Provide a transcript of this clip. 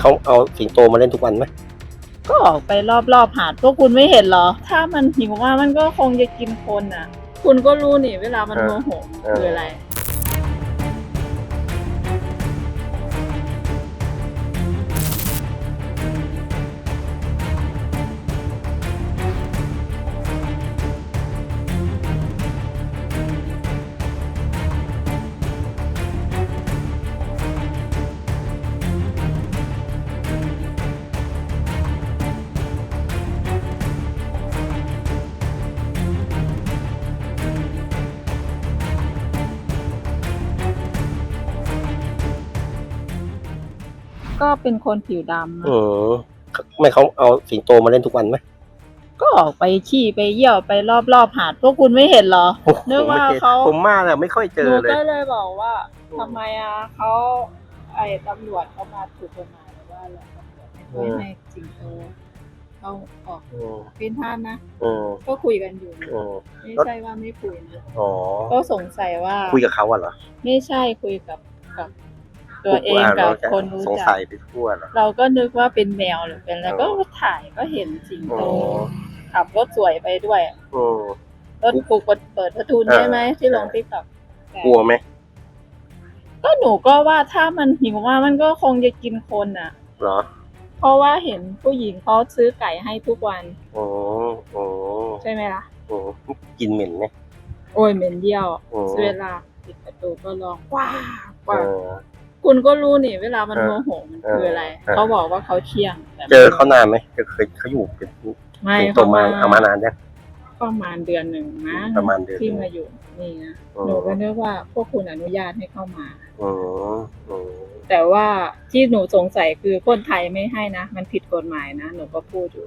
เขาเอาสิงโตมาเล่นทุกวันไหมก็ออกไปรอบๆหาดพวกคุณไม่เห็นเหรอ ถ้ามันหิวมากมันก็คงจะกินคนอะ คุณก็รู้นี่ เวลามันโมโหมันคืออะไร ก็เป็นคนผิวดำอะอืมไม่เขาเอาสิงโตมาเล่นทุกวันไหม ก็ออกไปขี่ไปเยี่ยวไปรอบๆหาดพวกคุณไม่เห็นเหรอ นึกว่าเขา ผมมาแล้วไม่ค่อยเจหนูอเลย ก็เลยบอกว่าทำไมอะเขาไอ้ตำรวจเขามาถูกกฎหมายหรือว่าอะไรตำรวจไม่ค่อยให้สิงโตเขาออกอืมเป็นท่านนะ อืมก็คุยกันอยู่อืมไม่ใช่ว่าไม่คุยนะ อ๋อ ก็สงสัยว่า คุยกับเขาอะเหรอ ไม่ใช่คุยกับกับ ตัวเองกับคนรู้สงจัสักยไปทั่วเหรอ เราก็นึกว่าเป็นแมวหรือเป็นอะไรอ๋อก็ถ่ายก็เห็นสิงโตอ๋อ ขับรถสวยไปด้วยอืมรถถูกเปิดประตูได้ไหมเออ ที่ลงติ๊กต็อกกลัวไหมก็หนูก็ว่าถ้ามันหิวมากมันก็คงจะกินคนอะ เหรอเพราะว่าเห็นผู้หญิงเขาซื้อไก่ให้ทุกวันโอ้โอ้ใช่ไหมล่ะ โอ้กินเหม็นไหมโอ้ยเหม็นเดียว โอ้เวลาปิดประตูก็ร้องว้าวเอว้าวอ คุณก็รู้นี่ เวลามันเออโมโหมันคืออะไรเออเขาบอกว่าเขาเที่ยงแต่เจอเขานานไหมเจอเคยเขาอยู่เป็นไม่สิงโตเขามามาเอามานานยังประมาณเดือนหนึ่งนะประมาณเดือนหนึ่ที่งมาอยู่นี่นะอืมหนูก็นึกว่าพวกคุณอนุญาตให้เข้ามาอืมอืมแต่ว่าที่หนูสงสัยคือคนไทยไม่ให้นะ มันผิดกฎหมายนะ หนูก็พูดอยู่